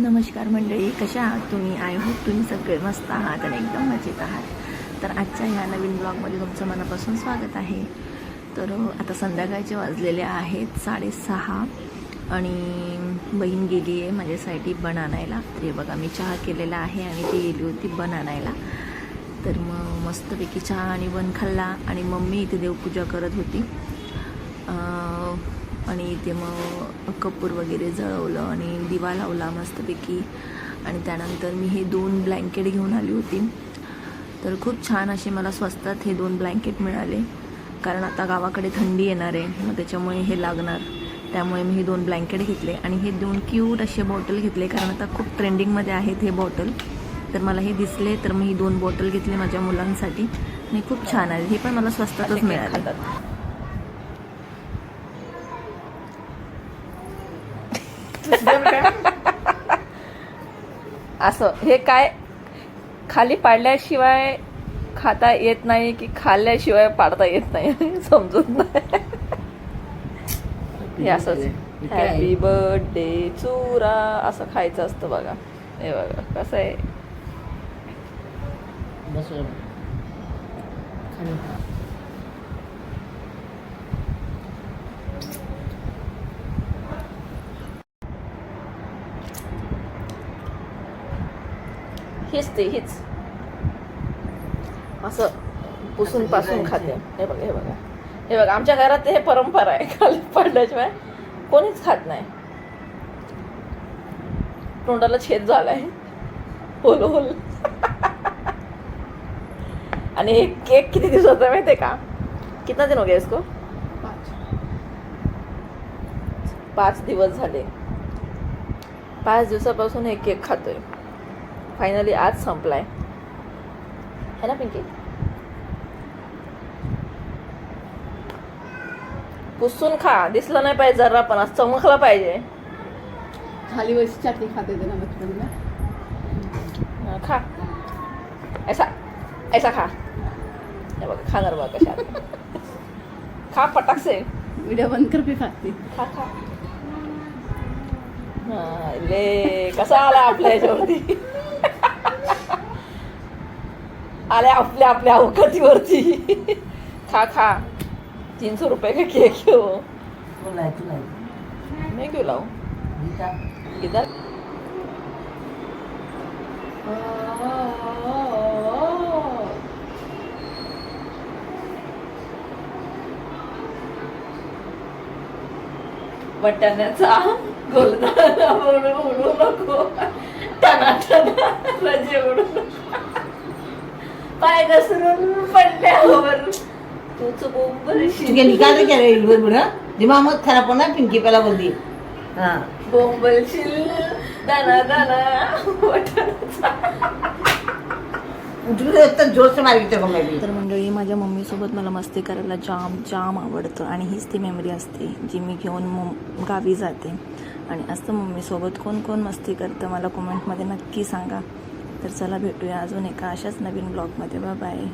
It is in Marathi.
नमस्कार मंडळी कशा आहात तुम्ही? आय होप तुम्ही सगळे मस्त आहात आणि एकदम मजेत आहात. तर आजच्या ह्या नवीन ब्लॉगमध्ये तुमचं मनापासून स्वागत आहे. तर आता संध्याकाळचे वाजलेले आहेत साडेसहा आणि बहीण गेली आहे माझ्यासाठी बन आणायला तर हे बघा मी चहा केलेला आहे आणि ती गेली होती बन आणायला तर मग मस्तपैकी चहा आणि बन खाल्ला आणि मम्मी इथे देवपूजा करत होती. आणि इथे मग कपूर वगैरे जळवलं आणि दिवा लावला मस्तपैकी. आणि त्यानंतर मी हे दोन ब्लँकेट घेऊन आली होती. तर खूप छान असे मला स्वस्तात हे दोन ब्लँकेट मिळाले. कारण आता गावाकडे थंडी येणार आहे मग त्याच्यामुळे हे लागणार. त्यामुळे मी हे दोन ब्लँकेट घेतले आणि हे दोन क्यूट असे बॉटल घेतले कारण आता खूप ट्रेंडिंगमध्ये आहेत हे बॉटल तर मला हे दिसले तर मी ही दोन बॉटल घेतले माझ्या मुलांसाठी. आणि खूप छान आहे. हे पण मला स्वस्तातच मिळाले. असं. हे काय? खाली पाडल्याशिवाय खाता येत नाही की खाल्ल्याशिवाय पाडता येत नाही? समजून नाही. हे असंच. हॅपी बर्थडे चुरा असं खायचं असतं बघा. हे बघा कसं आहे? हीच ते हीच असं पुसून पासून खाते. हे बघा हे बघा. हे बघा आमच्या घरात हे परंपरा आहे. खाली पाडल्याशिवाय कोणीच खात नाही. तोंडाला छेद झालाय. Hole hole. आणि हे केक किती दिवसाचा आहे माहितीये का? कितना दिन हो गया इसको? पाच दिवस झाले. पाच दिवसापासून हे केक खातोय. फायनली आज संपलाय. है ना पिंकी? पुसून खा. दिसलं नाही पाहिजे जरा पण आज चमकला पाहिजे. खाली वैसी चटनी खाते ना खा. ऐसा ऐसा खा. बघा खाणार बघा कशा खा पटाक से. वीडियो बंद कर खाती. खा खा. ले कसा आला आपल्या ह्याच्यावरती आल्या आपल्या आपल्या अवकातीवरती. खा खा. तीन सौ रुपये का केक है? वो तुला तुला मैं क्यों लाऊं गीता वाटाण्याचा म्हणून उडू नको. टना टना रजे उडू नको. पाय घसरून पडल्यावर बोंबलशील तुझे निकाल क्या रे इल्बर बुढ़ा दिमाग मत खराब होना पिंकी पहला बोल दी हाँ बोंबलशील दाना दाना वाटाण्याचा तुझे इतना जोर से मारी तेरे मंडळी माझ्या मम्मीसोबत मला मस्ती करायला जाम जाम आवडतं. आणि हीच ती मेमरी असते जी मी घेऊन मम गावी जाते. आणि असतं मम्मीसोबत कोण कोण मस्ती करतं मला कमेंटमध्ये नक्की सांगा. तर चला भेटूया अजून एका अशाच नवीन ब्लॉगमध्ये. बाय